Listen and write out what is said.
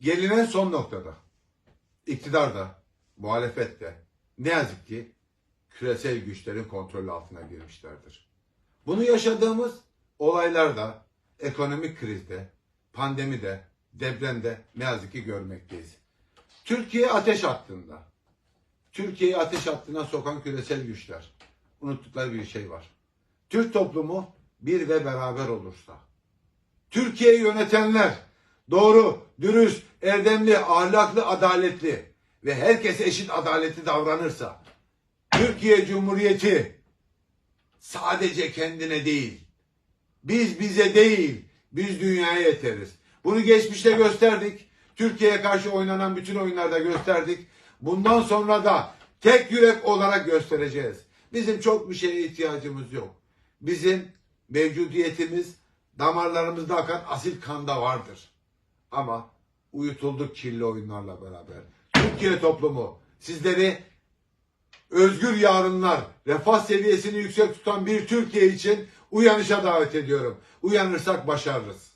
Gelinen son noktada iktidar da muhalefet de ne yazık ki küresel güçlerin kontrolü altına girmişlerdir. Bunu yaşadığımız olaylarda, ekonomik krizde, pandemide, depremde ne yazık ki görmekteyiz. Türkiye ateş hattında. Türkiye'yi ateş hattına sokan küresel güçler. Unuttukları bir şey var. Türk toplumu bir ve beraber olursa, Türkiye'yi yönetenler doğru, dürüst, erdemli, ahlaklı, adaletli ve herkese eşit adaletli davranırsa, Türkiye Cumhuriyeti sadece kendine değil, biz bize değil, biz dünyaya yeteriz. Bunu geçmişte gösterdik. Türkiye'ye karşı oynanan bütün oyunlarda gösterdik. Bundan sonra da tek yürek olarak göstereceğiz. Bizim çok bir şeye ihtiyacımız yok. Bizim mevcudiyetimiz damarlarımızda akan asil kanda vardır. Ama uyutulduk kirli oyunlarla beraber. Türkiye toplumu sizleri özgür yarınlar, refah seviyesini yüksek tutan bir Türkiye için uyanışa davet ediyorum. Uyanırsak başarırız.